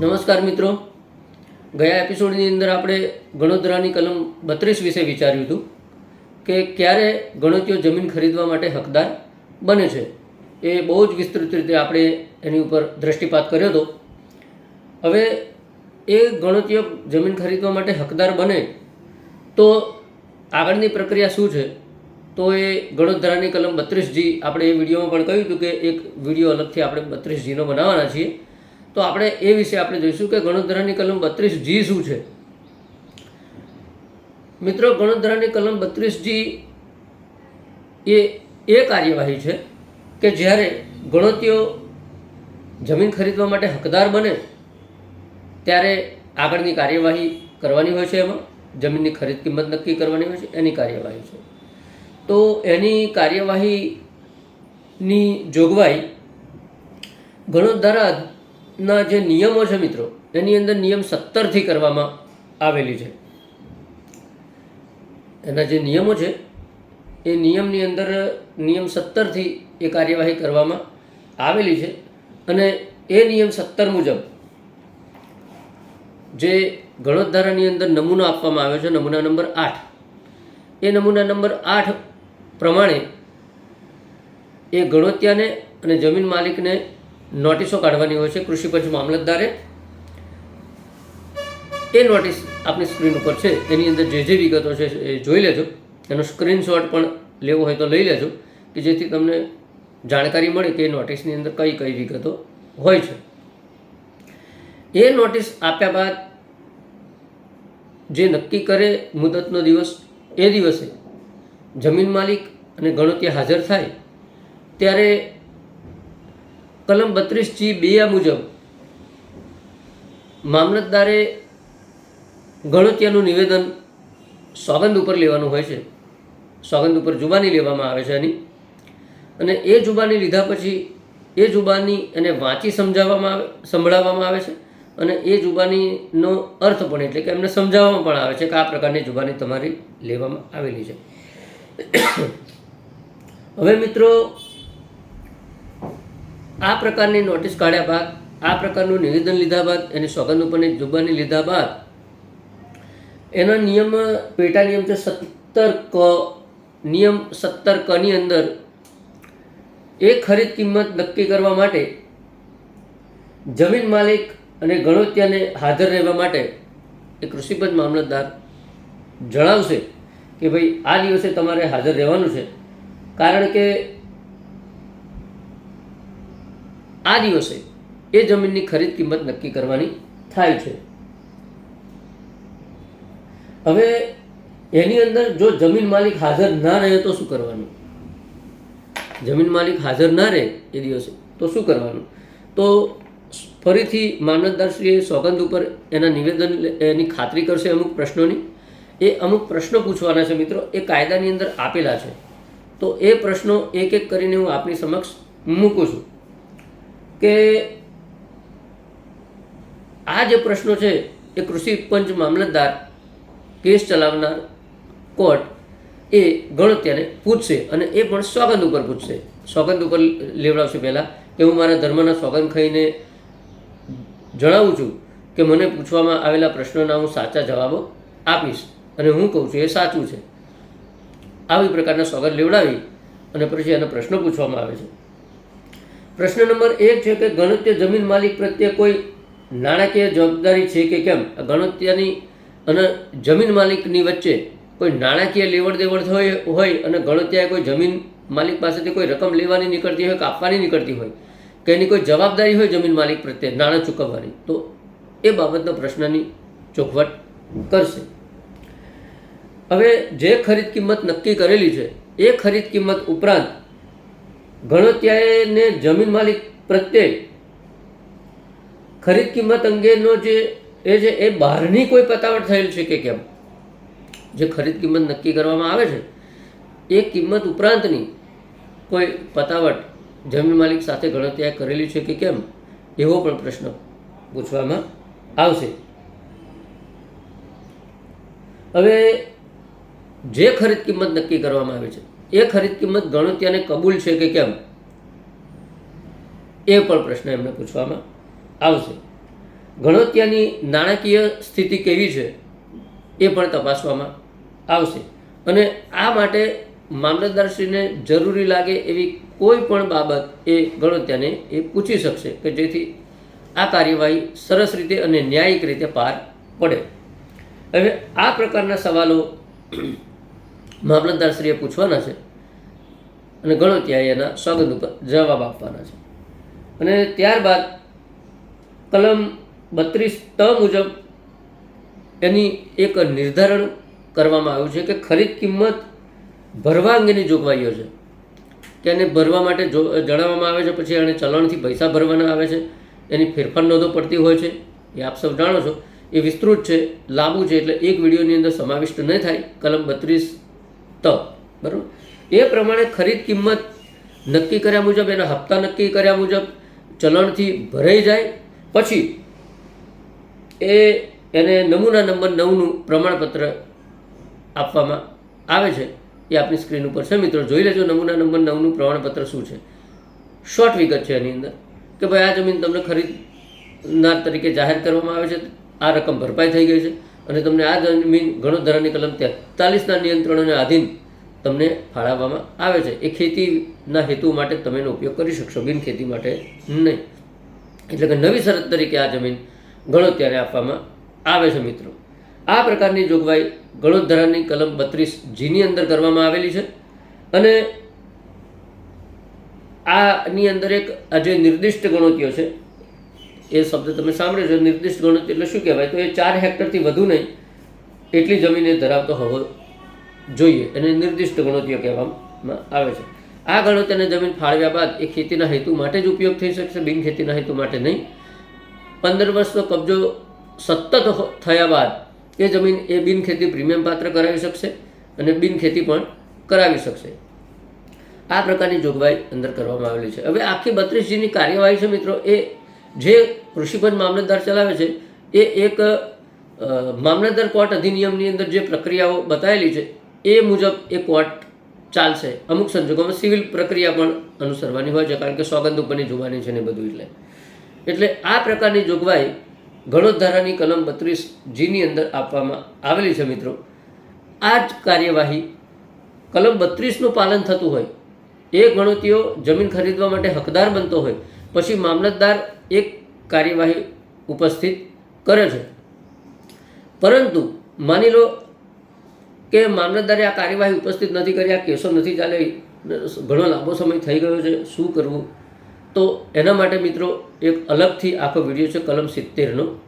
નમસ્કાર મિત્રો. ગયા એપિસોડની અંદર આપણે ગણોદરાની કલમ બત્રીસ વિશે વિચાર્યું હતું કે ક્યારે ગણોતીઓ જમીન ખરીદવા માટે હકદાર બને છે. એ બહુ જ વિસ્તૃત રીતે આપણે એની ઉપર દ્રષ્ટિપાત કર્યો હતો. હવે એ ગણોતીઓ જમીન ખરીદવા માટે હકદાર બને તો આગળની પ્રક્રિયા શું છે? તો એ ગણોદરાની કલમ બત્રીસ જી આપણે એ વિડીયોમાં પણ કહ્યું હતું કે એક વીડિયો અલગથી આપણે બત્રીસ જીનો બનાવવાના છીએ. તો આપણે એ વિશે આપણે જોઈશું કે ગણોદરાની કલમ બત્રીસ જી શું છે? મિત્રો, ગણોદરાની કલમ બત્રીસ જી એ એ કાર્યવાહી છે કે જ્યારે ગણોતીઓ જમીન ખરીદવા માટે હકદાર બને, ત્યારે આગળની કાર્યવાહી કરવાની હોય છે એમાં. જમીનની ખરીદ કિંમત નક્કી કરવાની હોય છે, એની કાર્યવાહી છે. તો એની કાર્યવાહીની જોગવાઈ ગણોદરાના જે નિયમો છે મિત્રો, એની અંદર નિયમ સત્તરથી કરવામાં આવેલી છે. એના જે નિયમો છે, એ નિયમની અંદર નિયમ સત્તરથી એ કાર્યવાહી કરવામાં આવેલી છે અને એ નિયમ સત્તર મુજબ જે ગણોદ્ધારાની અંદર નમૂનો આપવામાં આવ્યો છે, નમૂના નંબર આઠ, એ નમૂના નંબર આઠ પ્રમાણે એ ગણોત્યાને અને જમીન માલિકને નોટિસો કાઢવાની હોય છે કૃષિ પંચ મામલતદારે. એ નોટિસ આપણી સ્ક્રીન ઉપર છે એની અંદર જે જે વિગતો છે એ જોઈ લેજો. એનો સ્ક્રીનશોટ પણ લેવો હોય તો લઈ લેજો, કે જેથી તમને જાણકારી મળે કે એ નોટિસની અંદર કઈ કઈ વિગતો હોય છે. એ નોટિસ આપ્યા બાદ જે નક્કી કરે મુદતનો દિવસ, એ દિવસે જમીન માલિક અને ગણોતિયા હાજર થાય, ત્યારે કલમ બત્રીસ જી બે મુજબ મામલતદારે ગણોતિયાનું નિવેદન સોગંદ ઉપર લેવાનું હોય છે. સોગંદ ઉપર જુબાની લેવામાં આવે છે એની. અને એ જુબાની લીધા પછી એ જુબાની એને વાંચી સમજાવવામાં આવે, સંભળાવવામાં આવે છે અને એ જુબાનીનો અર્થ પણ એટલે કે એમને સમજાવવામાં પણ આવે છે કે આ પ્રકારની જુબાની તમારી લેવામાં આવેલી છે. હવે મિત્રો આ પ્રકારની નોટિસ કાઢ્યા બાદ, આ પ્રકારનું નિવેદન લીધા બાદ એની સોગંદ ઉપરની જુબાની લીધા બાદ, એનો નિયમ, પેટા નિયમ છે સત્તર ક, નિયમ સત્તર કની અંદર, એ ખરીદ કિંમત નક્કી કરવા માટે, જમીન માલિક અને ગણોત્યાને હાજર રહેવા માટે એ કૃષિપંચ મામલતદાર જણાવશે કે ભાઈ, આ દિવસે તમારે હાજર રહેવાનું છે. કારણ કે આ દિવસે એ જમીનની ખરીદ કિંમત નક્કી કરવાની થાય છે. હવે એની અંદર જો જમીન માલિક હાજર ના રહે તો શું કરવાનું? જમીન માલિક હાજર ના રહે એ દિવસે તો શું કરવાનું? તો ફરીથી મામલતદારશ્રીએ સોગંદ ઉપર એના નિવેદન એની ખાતરી કરશે અમુક પ્રશ્નોની. એ અમુક પ્રશ્નો પૂછવાના છે મિત્રો, એ કાયદાની અંદર આપેલા છે. તો એ પ્રશ્નો એક એક કરીને હું આપની સમક્ષ મૂકું છું. કે આ જે પ્રશ્નો છે એ કૃષિ પંચ મામલતદાર, કેસ ચલાવનાર કોર્ટ એ ગણત્યાને પૂછશે અને એ પણ સોગંદ ઉપર પૂછશે. સોગંદ ઉપર લેવડાવશે પહેલાં કે હું મારા ધર્મના સોગંદ ખાઈને જણાવું છું કે મને પૂછવામાં આવેલા પ્રશ્નોના હું સાચા જવાબો આપીશ અને હું કહું છું એ સાચું છે. આવી પ્રકારના સોગંદ લેવડાવી અને પછી એનો પ્રશ્નો પૂછવામાં આવે છે. પ્રશ્ન નંબર એક છે કે ગણત્ય જમીન માલિક પ્રત્યે કોઈ નાણાકીય જવાબદારી છે કે કેમ? ગણત્યની અને જમીન માલિકની વચ્ચે કોઈ નાણાકીય લેવડ દેવડ હોય હોય અને ગણત્યાએ કોઈ જમીન માલિક પાસેથી કોઈ રકમ લેવાની નીકળતી હોય કે આપવાની નીકળતી હોય, કે એની કોઈ જવાબદારી હોય જમીન માલિક પ્રત્યે નાણાં ચૂકવવાની, તો એ બાબતના પ્રશ્નની ચોખવટ કરશે. હવે જે ખરીદ કિંમત નક્કી કરેલી છે, એ ખરીદ કિંમત ઉપરાંત ગણત્યાને જમીન માલિક પ્રત્યે ખરીદ કિંમત અંગેનો જે, એ છે એ બહારની કોઈ પતાવટ થયેલ છે કે કેમ? જે ખરીદ કિંમત નક્કી કરવામાં આવે છે, એ કિંમત ઉપરાંતની કોઈ પતાવટ જમીન માલિક સાથે ગણતરી કરેલી છે કે કેમ? એવો પણ પ્રશ્ન પૂછવામાં આવશે. હવે, જે ખરીદ કિંમત નક્કી કરવામાં આવે છે એ ખરીદ કિંમત ગણત્યાને કબૂલ છે કે કેમ? એ પણ પ્રશ્ન એમને પૂછવામાં આવશે. ગણોત્યાની નાણાકીય સ્થિતિ કેવી છે એ પણ તપાસવામાં આવશે. અને આ માટે મામલતદારશ્રીને જરૂરી લાગે એવી કોઈ પણ બાબત એ ગણોત્યાને એ પૂછી શકશે કે જેથી આ કાર્યવાહી સરસ રીતે અને ન્યાયિક રીતે પાર પડે. હવે આ પ્રકારના સવાલો મામલતદારશ્રીએ પૂછવાના છે અને ગણોત્યાએ એના સ્વાગત ઉપર જવાબ આપવાના છે. અને ત્યારબાદ કલમ બત્રીસ ત મુજબ એની એક નિર્ધારણ કરવામાં આવ્યું છે કે ખરીદ કિંમત ભરવા અંગેની જોગવાઈઓ છે. એને ભરવા માટે જો જણાવવામાં આવે છે, પછી એને ચલણથી પૈસા ભરવાના આવે છે, એની ફેરફાર નોંધો પડતી હોય છે, એ આપ સૌ જાણો છો. એ વિસ્તૃત છે, લાંબુ છે, એટલે એક વિડીયોની અંદર સમાવિષ્ટ નહીં થાય. કલમ બત્રીસ ત, બરાબર? એ પ્રમાણે ખરીદ કિંમત નક્કી કર્યા મુજબ, એના હપ્તા નક્કી કર્યા મુજબ ચલણથી ભરાઈ જાય. પછી એ એને નમૂના નંબર નવનું પ્રમાણપત્ર આપવામાં આવે છે. એ આપની સ્ક્રીન ઉપર છે. મિત્રો, જોઈ લેજો નમૂના નંબર નવનું પ્રમાણપત્ર શું છે. શોર્ટ વિગત છે એની અંદર કે ભાઈ, આ જમીન તમને ખરીદનાર તરીકે જાહેર કરવામાં આવે છે. આ રકમ ભરપાઈ થઈ ગઈ છે. અને તમને આ જમીન ગણોધરાની કલમ તેતાલીસના નિયંત્રણોને આધીન તમને ફાળવવામાં આવે છે. એ ખેતીના હેતુ માટે તમે એનો ઉપયોગ કરી શકશો. બિન ખેતી માટે નહીં. એટલે કે નવી શરત તરીકે આ જમીન ગણોત્યારે આપવામાં આવે છે મિત્રો. આ પ્રકારની જોગવાઈ ગણોધરાની કલમ બત્રીસ જીની અંદર કરવામાં આવેલી છે. અને આની અંદર એક આ જે નિર્દિષ્ટ ગણોતીઓ છે. એ શબ્દ તમે સાંભળ્યો છો, નિર્દિષ્ટ ગણોતી એટલે શું કહેવાય? તો એ ચાર હેક્ટરથી વધુ નહીં, એટલી જમીન એ ધરાવતો હોવો જોઈએ એને નિર્દિષ્ટ ગણોતીઓ કહેવામાં આવે છે. આ ગણોતીને જમીન ફાળવ્યા બાદ એ ખેતીના હેતુ માટે જ ઉપયોગ થઈ શકશે, બિન ખેતીના હેતુ માટે નહીં. પંદર વર્ષનો કબજો સતત થયા બાદ એ જમીન એ બિન ખેતી પ્રીમિયમ પાત્ર કરાવી શકશે અને બિન ખેતી પણ કરાવી શકશે. આ પ્રકારની જોગવાઈ અંદર કરવામાં આવેલી છે. હવે આખી બત્રીસજીની કાર્યવાહી છે મિત્રો, એ જે કૃષિપંચ મામલતદાર ચલાવે છે, એ એક મામલતદાર કોર્ટ અધિનિયમની અંદર જે પ્રક્રિયાઓ બતાવેલી છે, એ મુજબ એ કોર્ટ ચાલશે. અમુક સંજોગોમાં સિવિલ પ્રક્રિયા પણ અનુસરવાની હોય છે, કારણ કે સોગંદ ઉપરની જોવાની છે ને બધું એટલે. એટલે આ પ્રકારની જોગવાઈ ગણોધારાની કલમ બત્રીસ જીની અંદર આપવામાં આવેલી છે મિત્રો. આ જ કાર્યવાહી કલમ બત્રીસનું પાલન થતું હોય, એ ગણોતીઓ જમીન ખરીદવા માટે હકદાર બનતો હોય, પછી મામલતદાર એક કાર્યવાહી ઉપસ્થિત કરે છે. પરંતુ માની લો કે મામલતદારે આ કાર્યવાહી ઉપસ્થિત નથી કરી, આ કેસો નથી ચાલે, ઘણો લાંબો સમય થઈ ગયો છે, શું કરવું? તો એના માટે મિત્રો એક અલગથી આખો વીડિયો છે, કલમ સિત્તેરનો.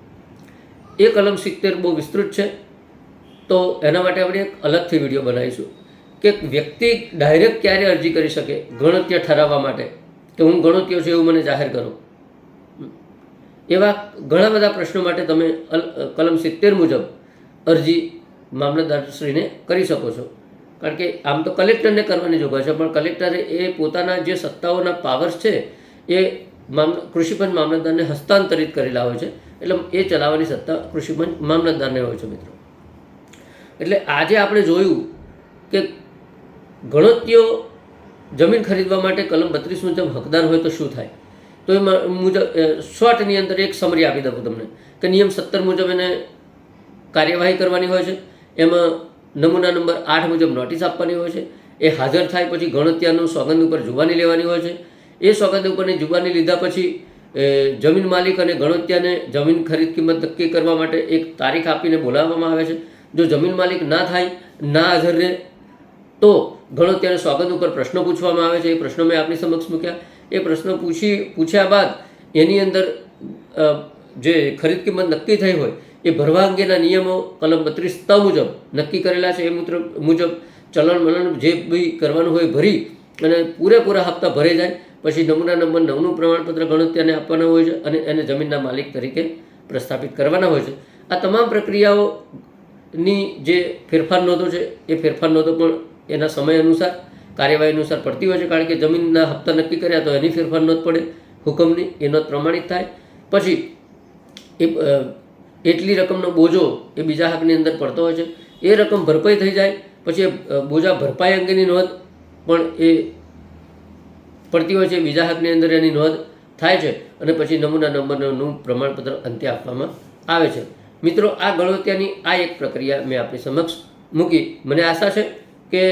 એ કલમ સિત્તેર બહુ વિસ્તૃત છે. તો એના માટે આપણે એક અલગથી વીડિયો બનાવીશું કે વ્યક્તિ ડાયરેક્ટ ક્યારે અરજી કરી શકે? ગણત્ય ઠરાવવા માટે. કે હું ગણત્યો છું એવું મને જાહેર કરો. એવા ઘણા બધા પ્રશ્નો માટે તમે કલમ સિત્તેર મુજબ અરજી મામલતદારશ્રીને કરી શકો છો. કારણ કે આમ તો કલેક્ટરને કરવાની જોગવાઈ છે, પણ કલેક્ટરે એ પોતાના જે સત્તાઓના પાવર્સ છે, એ મામ કૃષિપંચ મામલતદારને હસ્તાંતરિત કરેલા હોય છે. એટલે એ ચલાવવાની સત્તા કૃષિપંચ મામલતદારને હોય છે, મિત્રો. એટલે આજે આપણે જોયું કે ગણતરીઓ જમીન ખરીદવા માટે કલમ બત્રીસ મુજબ હકદાર હોય તો શું થાય? તો એ મુજબ શોર્ટની અંદર એક સમરી આપી દઉં તમને કે નિયમ સત્તર મુજબ એને કાર્યવાહી કરવાની હોય છે. એમાં નમૂના નંબર આઠ મુજબ નોટિસ આપવાની હોય છે. એ હાજર થાય પછી ગણત્યાનું સોગંદ ઉપર જુબાની લેવાની હોય છે. એ સોગંદ ઉપરની જુબાની લીધા પછી જમીન માલિક અને ગણત્યાને જમીન ખરીદ કિંમત નક્કી કરવા માટે એક તારીખ આપીને બોલાવવામાં આવે છે. જો જમીન માલિક ના થાય, ના હાજર રહે, તો ઘણો ત્યારે સ્વાગત ઉપર પ્રશ્નો પૂછવામાં આવે છે. એ પ્રશ્નો મેં આપની સમક્ષ મૂક્યા. એ પ્રશ્નો પૂછી, પૂછ્યા બાદ એની અંદર જે ખરીદ કિંમત નક્કી થઈ હોય, એ ભરવા અંગેના નિયમો કલમ બત્રીસ ત મુજબ નક્કી કરેલા છે. એ મુજબ ચલણ મલણ જે બી કરવાનું હોય ભરી અને પૂરેપૂરા હપ્તા ભરે જાય. પછી નમૂના નંબર નવનું પ્રમાણપત્ર ગણતરીને આપવાના હોય છે અને એને જમીનના માલિક તરીકે પ્રસ્થાપિત કરવાના હોય છે. આ તમામ પ્રક્રિયાઓની જે ફેરફાર નોંધો છે, એ ફેરફાર નોંધો પણ એના સમય અનુસાર કાર્યવાહી અનુસાર પડતી હોય છે, કારણ કે જમીનના હપ્તા નક્કી કર્યા તો એની ફેરફાર નોંધ પડે, હુકમની એ નોંધ પ્રમાણિત થાય. પછી, એ એટલી રકમનો બોજો એ બીજા હકની અંદર પડતો હોય છે. એ રકમ ભરપાઈ થઈ જાય, પછી બોજા ભરપાઈ અંગેની નોંધ પણ એ પડતી હોય છે, બીજા હકની અંદર એની નોંધ થાય છે અને પછી નમૂના નંબરનું પ્રમાણપત્ર અંતે આપવામાં આવે છે. મિત્રો, આ ગણોત્યાની આ એક પ્રક્રિયા મેં આપણી સમક્ષ મૂકી. મને આશા છે કે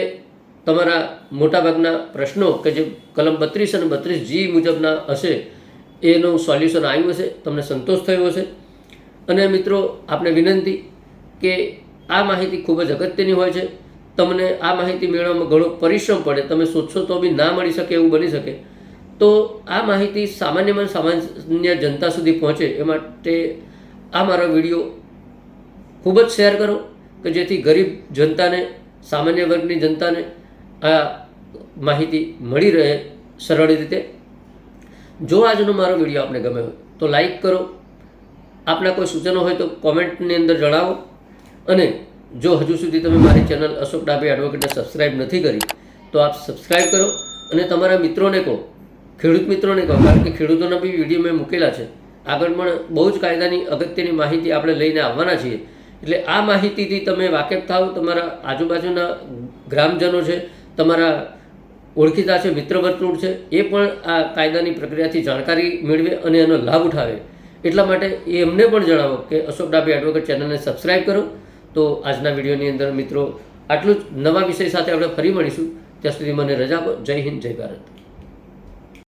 તમારા મોટાભાગના પ્રશ્નો કે જે કલમ બત્રીસ અને બત્રીસ જી મુજબના હશે, એનું સોલ્યુશન આવ્યું હશે, તમને સંતોષ થયો હશે. અને મિત્રો, આપને વિનંતી કે આ માહિતી ખૂબ જ અગત્યની હોય છે. તમને આ માહિતી મેળવવામાં ઘણો પરિશ્રમ પડે. તમે શોધશો તો બી ના મળી શકે એવું બની શકે. તો આ માહિતી સામાન્યમાં સામાન્ય જનતા સુધી પહોંચે એ માટે આ મારો વીડિયો ખૂબ જ શેર કરો કે જેથી ગરીબ જનતાને, સામાન્ય વર્ગની જનતાને આ માહિતી મળી રહે સરળ રીતે. જો આજનો મારો વીડિયો આપને ગમ્યો હોય, તો લાઈક કરો. આપના કોઈ સૂચનો હોય તો કોમેન્ટની અંદર જણાવો. અને જો હજુ સુધી તમે મારી ચેનલ અશોક ડાબે એડવોકેટને સબસ્ક્રાઇબ નથી કરી, તો આપ સબસ્ક્રાઇબ કરો. અને તમારા મિત્રોને કહો, ખેડૂત મિત્રોને કહો, કારણ કે ખેડૂતોના બી વીડિયો મેં મૂકેલા છે. આગળ પણ બહુ જ કાયદાની અગત્યની માહિતી આપણે લઈને આવવાના છીએ. એટલે આ માહિતીથી તમે વાકેફ થાઓ. તમારા આજુબાજુના ગ્રામજનો છે તમારા ઓળખીતા છે, મિત્ર વર્તુળ છે, એ પણ આ કાયદાની પ્રક્રિયાથી જાણકારી મેળવે અને એનો લાભ ઉઠાવે. એટલા માટે એ એમને પણ જણાવો કે અશોક ડાબી એડવોકેટ ચેનલને સબસ્ક્રાઈબ કરો. તો આજના વિડીયોની અંદર મિત્રો આટલું જ. નવા વિષય સાથે આપણે ફરી મળીશું. ત્યાં સુધી મને રજા આપો. જય હિન્દ, જય ભારત.